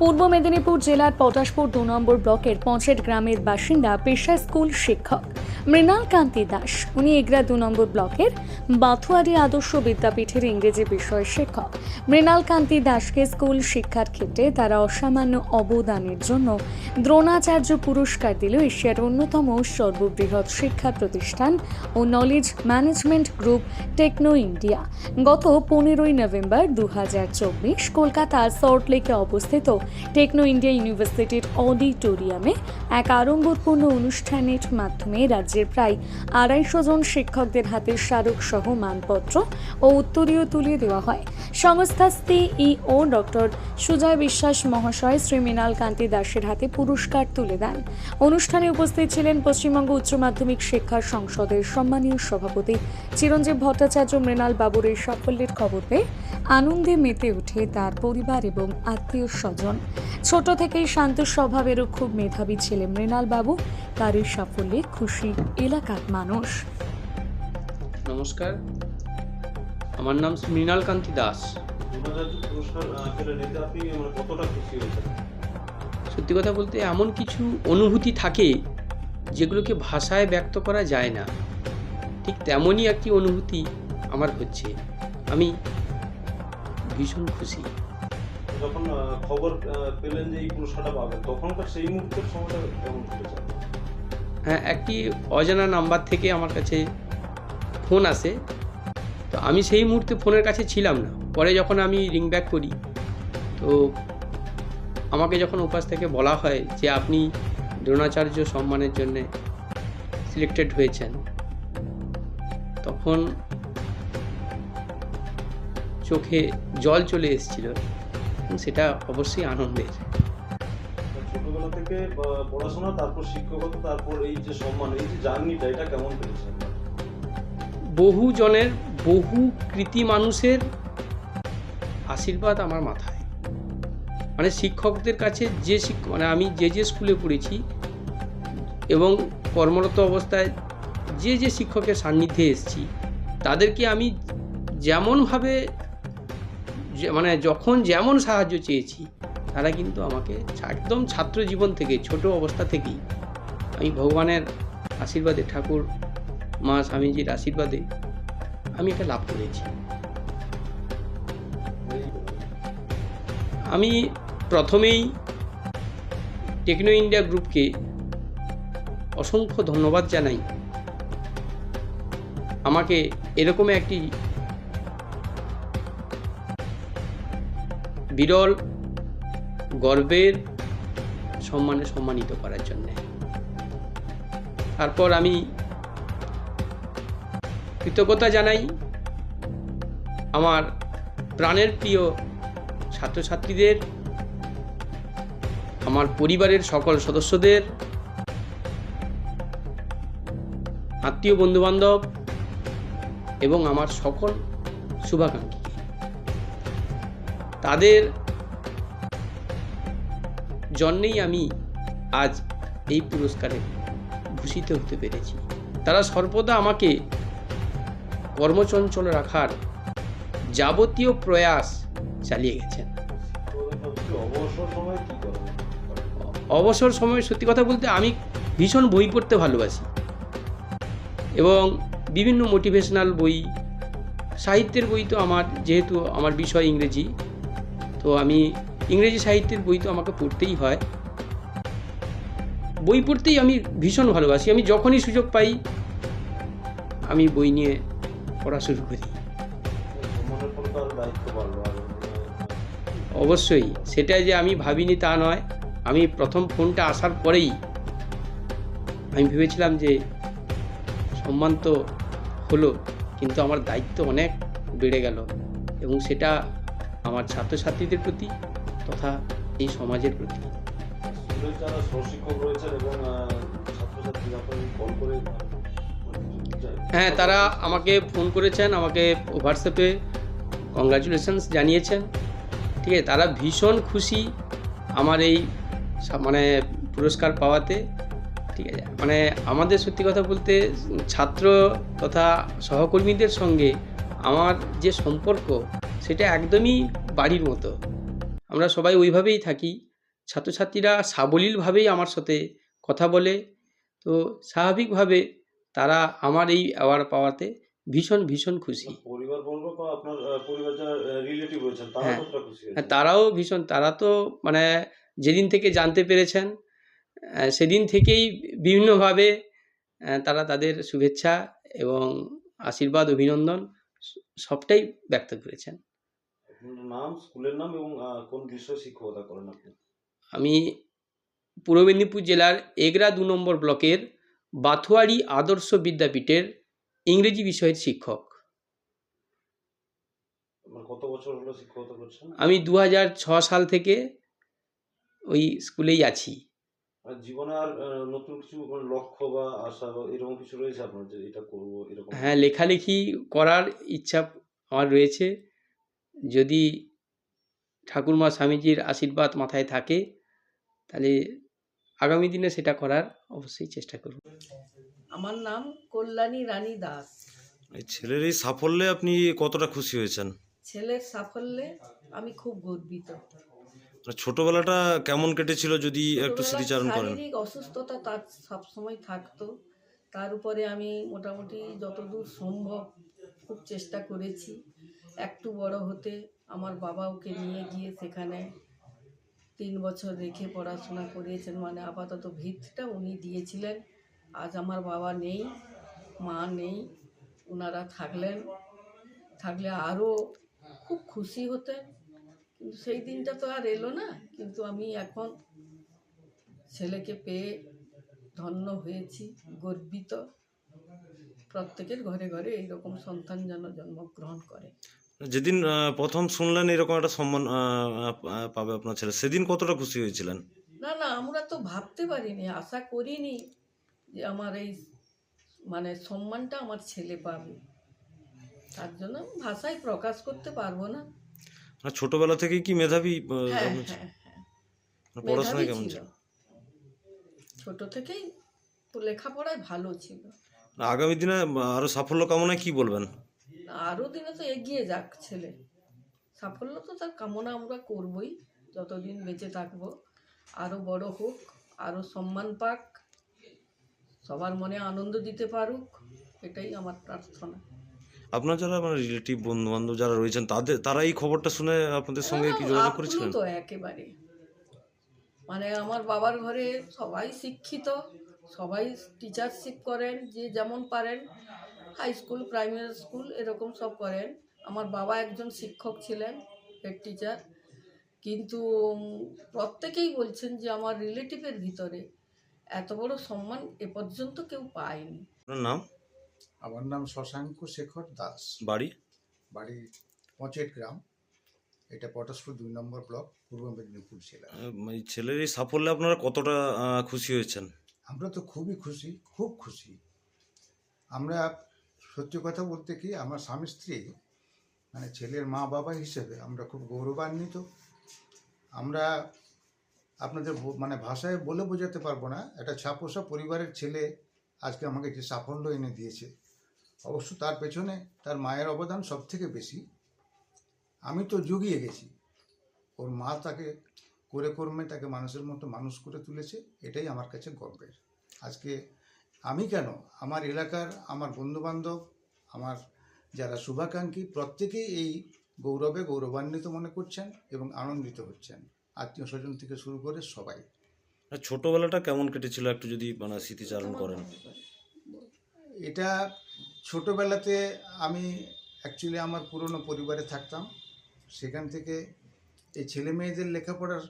পূর্ব মেদিনীপুর জেলার পটাশপুর দু নম্বর ব্লকের পঞ্চেট গ্রামের বাসিন্দা পেশা স্কুল শিক্ষক। মৃণাল কান্তি দাস, উনি এগরা দু নম্বর ব্লকের বাথুয়ারি আদর্শ বিদ্যাপীঠের ইংরেজি বিষয় শিক্ষক। মৃণাল কান্তি দাসকে স্কুল শিক্ষার ক্ষেত্রে তারা অসামান্য অবদানের জন্য দ্রোণাচার্য পুরস্কার দিল এশিয়ার অন্যতম সর্ববৃহৎ শিক্ষা প্রতিষ্ঠান ও knowledge management group Techno India গত পনেরোই নভেম্বর দু হাজার চব্বিশ কলকাতার সল্টলেকে অবস্থিত টেকনো ইন্ডিয়া ইউনিভার্সিটির অডিটোরিয়ামে এক আড়ম্বরপূর্ণ অনুষ্ঠানের মাধ্যমে রাজ্যের প্রায় আড়াইশো জন শিক্ষকদের হাতে স্মারক সহ মানপত্র ও উত্তরীয় তুলে দেওয়া হয়। সংস্থার সিইও ডক্টর সুজয় বিশ্বাস মহাশয় শ্রী মৃণাল কান্তি দাসের হাতে পুরস্কার তুলে দেন। অনুষ্ঠানে উপস্থিত ছিলেন পশ্চিমবঙ্গ উচ্চ মাধ্যমিক শিক্ষা সংসদের সম্মানীয় সভাপতি চিরঞ্জীব ভট্টাচার্য, মৃণাল বাবুর এই সাফল্যের খবর পেয়ে আনন্দে মেতে ওঠে তার পরিবার এবং আত্মীয় স্বজন। ছোট থেকেই শান্ত স্বভাবেরও খুব মেধাবী ছেলে মৃণাল বাবু, তার এই সাফল্যে খুশি এলাকার মানুষ। নমস্কার। আমার নাম মৃণাল কান্তি দাস। সত্যি কথা বলতে এমন কিছু অনুভূতি থাকে যেগুলোকে ভাষায় ব্যক্ত করা যায় না। ঠিক তেমনই একটি অনুভূতি আমার হচ্ছে। আমি ভীষণ খুশি। যখন খবর পেলেন যে এই পুরস্কারটা পাবেন তখনকার সেই মুহূর্তের সময়টা কেমন হ্যাঁ একটি অজানা নাম্বার থেকে আমার কাছে ফোন আসে। তো আমি সেই মুহূর্তে ফোনের কাছে ছিলাম না। পরে যখন আমি রিং ব্যাক করি, তো আমাকে যখন উপাস থেকে বলা হয় যে আপনি দ্রোণাচার্য সম্মানের জন্যে সিলেক্টেড হয়েছেন, তখন চোখে জল চলে এসেছিল সেটা অবশ্যই আনন্দের। ছোটবেলা থেকে পড়াশোনা, তারপর শিক্ষকতা, তারপর এই যে সম্মান, এই যে জার্নিটা, এটা কেমন পেয়েছেন? বহু জনের বহু কৃতি মানুষের আশীর্বাদ আমার মাথায়। মানে শিক্ষকদের কাছে যে শিক্ষক মানে আমি যে যে স্কুলে পড়েছি এবং কর্মরত অবস্থায় যে যে শিক্ষকের সান্নিধ্যে এসেছি, তাদেরকে আমি যেমনভাবে মানে যখন যেমন সাহায্য চেয়েছি তারা কিন্তু আমাকে একদম ছাত্র জীবন থেকে ছোট অবস্থা থেকেই আমি ভগবানের আশীর্বাদে, ঠাকুর, মা স্বামীজির আশীর্বাদে আমি এটা লাভ করেছি। আমি প্রথমেই টেকনো ইন্ডিয়া গ্রুপকে অসংখ্য ধন্যবাদ জানাই। আমাকে এরকম একটি বিরল গর্বের সম্মানে সম্মানিত করার জন্যে। তারপর আমি কৃতজ্ঞতা জানাই আমার প্রাণের প্রিয় ছাত্রছাত্রীদের, আমার পরিবারের সকল সদস্যদের, আত্মীয় বন্ধুবান্ধব এবং আমার সকল শুভাকাঙ্ক্ষী। তাদের জন্যেই আমি আজ এই পুরস্কারে ভূষিত হতে পেরেছি। তারা সর্বদা আমাকে কর্মচঞ্চল রাখার যাবতীয় প্রয়াস চালিয়ে গেছেন। অবসর সময় সত্যি কথা বলতে আমি ভীষণ বই পড়তে ভালোবাসি এবং বিভিন্ন মোটিভেশনাল বই, সাহিত্যের বই তো আমার, যেহেতু আমার বিষয় ইংরেজি, তো আমি ইংরেজি সাহিত্যের বই তো আমাকে পড়তেই হয়। বই পড়তেই আমি ভীষণ ভালোবাসি। আমি যখনই সুযোগ পাই, আমি বই নিয়ে পড়া শুরু করি। অবশ্যই সেটা যে আমি ভাবিনি তা নয়। আমি প্রথম ফোনটা আসার পরেই আমি ভেবেছিলাম যে সম্মান তো হলো, কিন্তু আমার দায়িত্ব অনেক বেড়ে গেল এবং সেটা আমার ছাত্রছাত্রীদের প্রতি তথা এই সমাজের প্রতি। হ্যাঁ তারা আমাকে ফোন করেছেন আমাকে হোয়াটসঅ্যাপে কংগ্রাচুলেশনস জানিয়েছেন। ঠিক আছে তারা ভীষণ খুশি আমার এই মানে পুরস্কার পাওয়াতে। ঠিক আছে মানে আমাদের সত্যি কথা বলতে ছাত্র তথা সহকর্মীদের সঙ্গে আমার যে সম্পর্ক সেটা একদমই বাড়ির মতো। আমরা সবাই ওইভাবেই থাকি। ছাত্রছাত্রীরা সাবলীলভাবেই আমার সাথে কথা বলে। তো স্বাভাবিকভাবে তারা আমার এই অ্যাওয়ার্ড পাওয়াতে ভীষণ ভীষণ খুশি। হ্যাঁ। হ্যাঁ, তারাও ভীষণ তারা তো মানে যেদিন থেকে জানতে পেরেছেন সেদিন থেকেই বিভিন্নভাবে তারা তাদের শুভেচ্ছা এবং আশীর্বাদ অভিনন্দন সবটাই ব্যক্ত করেছেন। আপনার নাম স্কুলের নাম এবং কোন বিষয়ে শিক্ষকতা করেন আপনি? আমি পূর্ব মেদিনীপুর জেলার এগরা দু নম্বর ব্লকের বাথুয়ারি আদর্শ বিদ্যাপীঠের ইংরেজি বিষয়ের শিক্ষক। কত বছর হলো শিক্ষকতা করছেন? আমি দু সাল থেকে ওই স্কুলেই আছি। জীবনে আর নতুন কিছু লক্ষ্য বা আশা এরকম কিছু রয়েছে আপনার যে এটা করব এরকম? হ্যাঁ লেখালেখি করার ইচ্ছা আমার রয়েছে। যদি ঠাকুরমা স্বামীজির আশীর্বাদ মাথায় থাকে তাহলে আগামী দিনে সেটা করার অবশ্যই চেষ্টা করব। আমার নাম কল্যাণী রানী দাস। ছেলের এই সাফল্যে আপনি কতটা খুশি হয়েছেন? ছেলের সাফল্যে আমি খুব গর্বিত। মানে ছোটবেলাটা কেমন কেটেছিল যদি একটু স্মৃতিচারণ করেন? শারীরিক অসুস্থতা তার সবসময় থাকতো। তার উপরে আমি মোটামুটি যতদূর সম্ভব খুব চেষ্টা করেছি। একটু বড় হতে আমার বাবা ওকে নিয়ে গিয়ে সেখানে তিন বছর রেখে পড়াশোনা করিয়েছেন। মানে আপাতত ভিতটা উনি দিয়েছিলেন। আজ আমার বাবা নেই, মা নেই ওনারা থাকলেন। থাকলে আরও খুব খুশি হতেন। কিন্তু সেই দিনটা তো আর এলো না। কিন্তু আমি এখন ছেলেকে পেয়ে ধন্য হয়েছি, গর্বিত। প্রত্যেকের ঘরে ঘরে এইরকম সন্তান যেন জন্মগ্রহণ করে। যেদিন প্রথম শুনলেন এরকম একটা সম্মান পাবে আপনার ছেলে। সেদিন কতটা খুশি হয়েছিলেন? না না আমরা তো ভাবতে পারিনি আশা করিনি যে আমার এই মানে সম্মানটা আমার ছেলে পাবে। তার জন্য ভাষায় প্রকাশ করতে পারব না। ছোটবেলা থেকেই কি মেধাবী হ্যাঁ হ্যাঁ হ্যাঁ। মেধাবী কেমন ছিল। ছোট থেকেই তো লেখাপড়ায় ভালো ছিল। আগামী দিনে আরও সাফল্য কামনায় কি বলবেন? আরও দিনে তো এগিয়ে যাক ছেলে। সাফল্য তো তার কামনা আমরা করবই যতদিন বেঁচে থাকব। আরও বড় হোক আরও সম্মান পাক সবার মনে আনন্দ দিতে পারুক এটাই আমার প্রার্থনা। আপনার যারা মানে রিলেটিভ বন্ধু বান্ধব যারা রয়েছেন তাদের তারা এই খবরটা শুনে আপনাদের সঙ্গে কি যোগাযোগ করেছিলেন? একেবারে। মানে আমার বাবার ঘরে সবাই শিক্ষিত সবাই টিচারশিপ করেন যে যেমন পারেন হাই স্কুল প্রাইমারি স্কুল এরকম সব করেন। আমার বাবা একজন শিক্ষক ছিলেন হেড টিচার কিন্তু প্রত্যেকেই বলছেন যে আমার রিলেটিভের ভিতরে এত বড় সম্মান এ পর্যন্ত কেউ পায়নি। আপনার নাম? আমার নাম শশাঙ্ক শেখর দাস। বাড়ি? বাড়ি পঁচেট গ্রাম। এটা পটাশপুর দুই নম্বর ব্লক পূর্ব মেদিনীপুর জেলা। এই ছেলের এই সাফল্যে আপনারা কতটা আহ, খুশি হয়েছেন? আমরা তো খুবই খুশি খুব খুশি। আমরা সত্যি কথা বলতে কি, আমার স্বামী স্ত্রী মানে ছেলের মা বাবা হিসেবে আমরা খুব গৌরবান্বিত। আমরা আপনাদের মানে ভাষায় বলে বোঝাতে পারব না, একটা ছাপোষা পরিবারের ছেলে আজকে আমাকে যে সাফল্য এনে দিয়েছে। অবশ্য তার পেছনে তার মায়ের অবদান সব থেকে বেশি। আমি তো জুগিয়ে গেছি। ওর মা তাকে করে কর্মে তাকে মানুষের মতো মানুষ করে তুলেছে, এটাই আমার কাছে গর্বের। আজকে আমি কেন? আমার এলাকার আমার বন্ধুবান্ধব আমার যারা শুভাকাঙ্ক্ষী প্রত্যেকেই এই গৌরবে গৌরবান্বিত মনে করছেন এবং আনন্দিত হচ্ছেন। আত্মীয় স্বজন থেকে শুরু করে সবাই। আর ছোটবেলাটা কেমন কেটেছিল? একটু যদি মানে স্মৃতিচারণ করেন। এটা ছোটোবেলাতে আমি অ্যাকচুয়ালি আমার পুরনো পরিবারে থাকতাম। সেখান থেকে এই ছেলে মেয়েদের লেখাপড়ার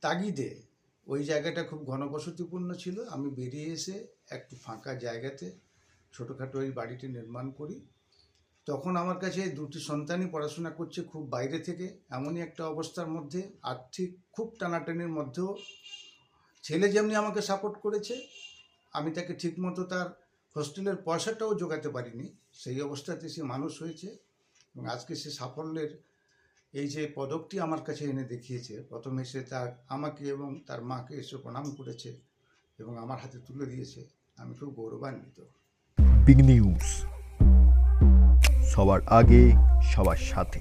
তাগিদে ওই জায়গাটা খুব ঘনবসতিপূর্ণ ছিল। আমি বেরিয়ে এসে একটু ফাঁকা জায়গাতে ছোটোখাটো এই বাড়িটি নির্মাণ করি। তখন আমার কাছে দুটি সন্তানই পড়াশোনা করছে খুব বাইরে থেকে। এমনই একটা অবস্থার মধ্যে আর্থিক খুব টানাটানির মধ্যেও ছেলে যেমনি আমাকে সাপোর্ট করেছে, আমি তাকে ঠিকমতো তার হোস্টেলের পয়সাটাও জোগাতে পারিনি। সেই অবস্থাতে সে মানুষ হয়েছে এবং আজকে সে সাফল্যের এই যে পদকটি আমার কাছে এনে দেখিয়েছে, প্রথমে সে তার আমাকে এবং তার মাকে এসে প্রণাম করেছে এবং আমার হাতে তুলে দিয়েছে। আমি খুব গৌরবান্বিত। বিগ নিউজ সবার আগে সবার সাথে।